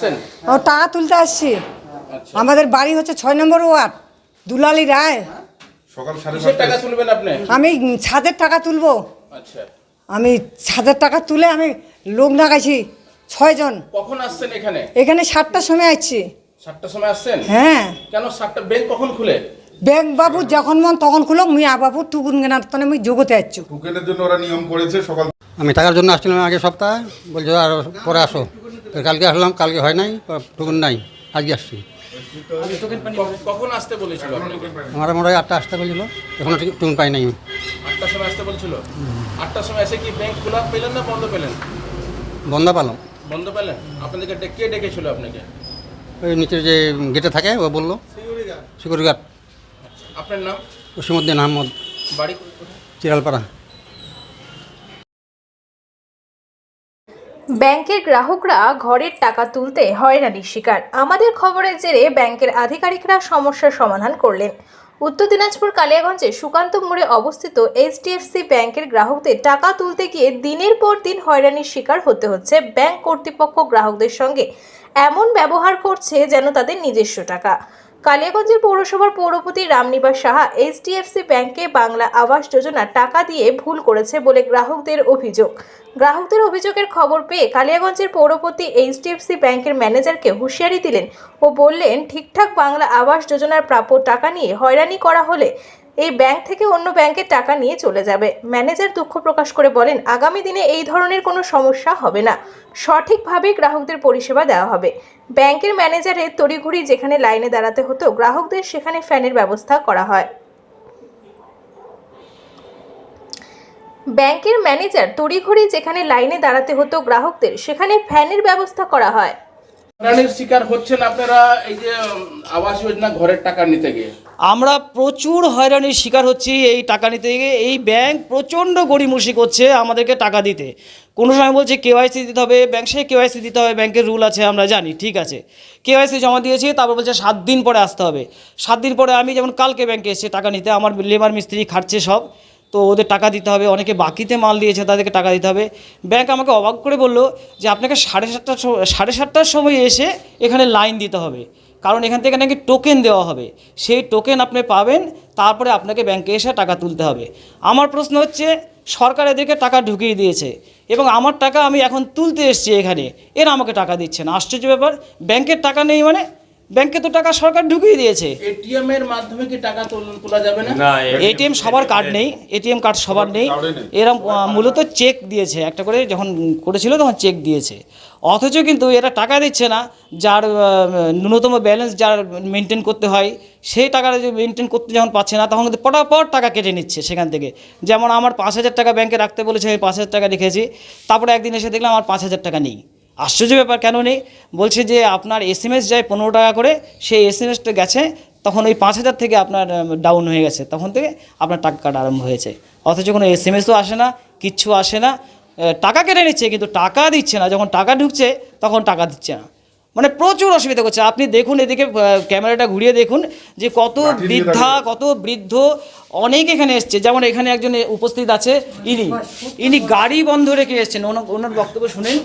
আসছেন ও টাকা তুলতে আসছি। আচ্ছা। আমাদের বাড়ি হচ্ছে ছয় নম্বর ওয়ার্ড দুলালি রায়। সকাল সাড়ে কিসের টাকা পাঁচটায় তুলবেন আপনি? আমি ছাদের টাকা তুলবো। আচ্ছা। আমি ছাদের টাকা তুলে আমি লোক লাগাইছি ছয়জন কখন আসছেন এখানে? এখানে সাতটার সময় আসছি। সাতটার সময় আসছেন? হ্যাঁ। কেন সাতটা ব্যাংক কখন খুলে? ব্যাংক বাবু যখন মন তখন খুলো মিয়া বাবু টুকুন কেনার তখন আমি জগতে আসছি টোকেনের জন্য ওরা নিয়ম করেছে সকাল আমি টাকার জন্য আসছিলাম আগে সপ্তাহে বলছে আর পরে আসো। কালকে আসলাম কালকে হয় নাই টুকুন নাই আজকে আসছি। কখন আসতে বলেছিল আমার মনে হয় আটটা আসতে বলছিল এখনও ঠিক টুকুন পাই নাই। আটটার সময় আসতে বলছিল? আটটার সময় এসে কি ব্যাংক খোলা পেলেন না বন্ধ পেলেন? বন্ধ পালাম। বন্ধ পেলেন? আপনাদেরকে ডে- কে ডেকেছিল আপনাকে? ওই নিচের যে গেটে থাকে ও বলল সিকিউরিটি গার্ড। আপনার নাম? ওসিমুদ্দিন আহমদ। বাড়ি চিরালপাড়া ব্যাংকের গ্রাহকরা ঘরের টাকা তুলতে হয়রানির শিকার। আমাদের খবরের জেরে ব্যাংকের আধিকারিকরা সমস্যার সমাধান করলেন। উত্তর দিনাজপুর কালিয়াগঞ্জে সুকান্ত মোড়ে অবস্থিত এইচডিএফসি ব্যাংকের গ্রাহকদের টাকা তুলতে গিয়ে দিনের পর দিন হয়রানির শিকার হতে হচ্ছে। ব্যাংক কর্তৃপক্ষ গ্রাহকদের সঙ্গে এমন ব্যবহার করছে যেন তাদের নিজস্ব টাকা। কালিয়াগঞ্জের পৌরসভার পৌরপতি রামনিবাস সাহা এইচডিএফসি ব্যাংকে বাংলা আবাস যোজনার টাকা দিয়ে ভুল করেছে বলে গ্রাহকদের অভিযোগ। গ্রাহকদের অভিযোগের খবর পেয়ে কালিয়াগঞ্জের পৌরপতি এইচডিএফসি ব্যাংকের ম্যানেজারকে হুঁশিয়ারি দিলেন ও বললেন, ঠিকঠাক বাংলা আবাস যোজনার প্রাপ্য টাকা নিয়ে হয়রানি করা হলে এই ব্যাংক থেকে অন্য ব্যাংকের টাকা নিয়ে চলে যাবে। ম্যানেজার দুঃখ প্রকাশ করে বলেন, আগামী দিনে এই ধরনের কোনো সমস্যা হবে না। সঠিকভাবে গ্রাহকদের পরিষেবা দেওয়া হবে। ব্যাংকের ম্যানেজারের তড়িঘড়ি যেখানে লাইনে দাঁড়াতে হতো, গ্রাহকদের সেখানে ফ্যানের ব্যবস্থা করা হয়। ব্যাংকের ম্যানেজার তড়িঘড়ি যেখানে লাইনে দাঁড়াতে হতো, গ্রাহকদের সেখানে ফ্যানের ব্যবস্থা করা হয়। আমরা প্রচুর হয়রানির শিকার হচ্ছি এই টাকা নিতে গিয়ে। এই ব্যাংক প্রচণ্ড গড়িমসি করছে আমাদেরকে টাকা দিতে। কোনো সময় বলছে কেওয়াইসি দিতে হবে, ব্যাংক সে কেওয়াইসি দিতে হবে, ব্যাংকের রুল আছে, আমরা জানি, ঠিক আছে। কেওয়াইসি জমা দিয়েছি, তারপর বলছে সাত দিন পরে আসতে হবে। সাত দিন পরে আমি যেমন কালকে ব্যাংকে এসে টাকা নিতে, আমার লেবার মিস্ত্রি খাটছে সব। তো ওদের টাকা দিতে হবে, অনেকে বাকিতে মাল দিয়েছে, তাদেরকে টাকা দিতে হবে। ব্যাংক আমাকে অবাক করে বলল যে আপনাকে সাড়ে সাতটার সাড়ে সাতটার সময় এসে এখানে লাইন দিতে হবে। কারণ এখান থেকে নাকি টোকেন দেওয়া হবে। সেই টোকেন আপনি পাবেন, তারপরে আপনাকে ব্যাংকে এসে টাকা তুলতে হবে। আমার প্রশ্ন হচ্ছে, সরকার এদেরকে টাকা ঢুকিয়ে দিয়েছে এবং আমার টাকা আমি এখন তুলতে এসেছি এখানে। এরা আমাকে টাকা দিচ্ছে না। আশ্চর্য ব্যাপার, ব্যাংকের টাকা নেই মানে ব্যাংকে তো টাকা সরকার ঢুকিয়ে দিয়েছে। এটিএম এর মাধ্যমে কি টাকা তোল- তোলা যাবে না? এটিএম সবার কার্ড নেই। এটিএম কার্ড সবার নেই। এরা মূলত চেক দিয়েছে একটা করে যখন করেছিল তখন চেক দিয়েছে। অথচ কিন্তু এরা টাকা দিচ্ছে না যার ন্যূনতম ব্যালেন্স যার মেনটেন করতে হয় সেই টাকাটা যে মেনটেন করতে যখন পাচ্ছে না তখন কিন্তু পটাপট টাকা কেটে নিচ্ছে সেখান থেকে। যেমন আমার পাঁচ হাজার টাকা ব্যাংকে রাখতে বলেছে আমি পাঁচ হাজার টাকা রেখেছি তারপরে একদিন এসে দেখলাম আমার পাঁচ হাজার টাকা নেই। আশ্চর্য ব্যাপার কেন নেই? বলছে যে আপনার এস এম এস যায় পনেরো টাকা করে সেই এস এম এসটা গেছে তখন ওই পাঁচ হাজার থেকে আপনার ডাউন হয়ে গেছে তখন থেকে আপনার টাকা কাটা আরম্ভ হয়েছে। অথচ কোনো এস এম এসও আসে না কিচ্ছু আসে না। টাকা কেটে নিচ্ছে কিন্তু টাকা দিচ্ছে না। যখন টাকা ঢুকছে তখন টাকা দিচ্ছে না। মানে প্রচুর অসুবিধা করছে। আপনি দেখুন এদিকে ক্যামেরাটা ঘুরিয়ে দেখুন যে কত বৃদ্ধা কত বৃদ্ধ অনেক এখানে এসছে। যেমন এখানে একজন উপস্থিত আছে ইনি। ইনি গাড়ি বন্ধ রেখে এসছেন। ওনার ওনার বক্তব্য শুনেন।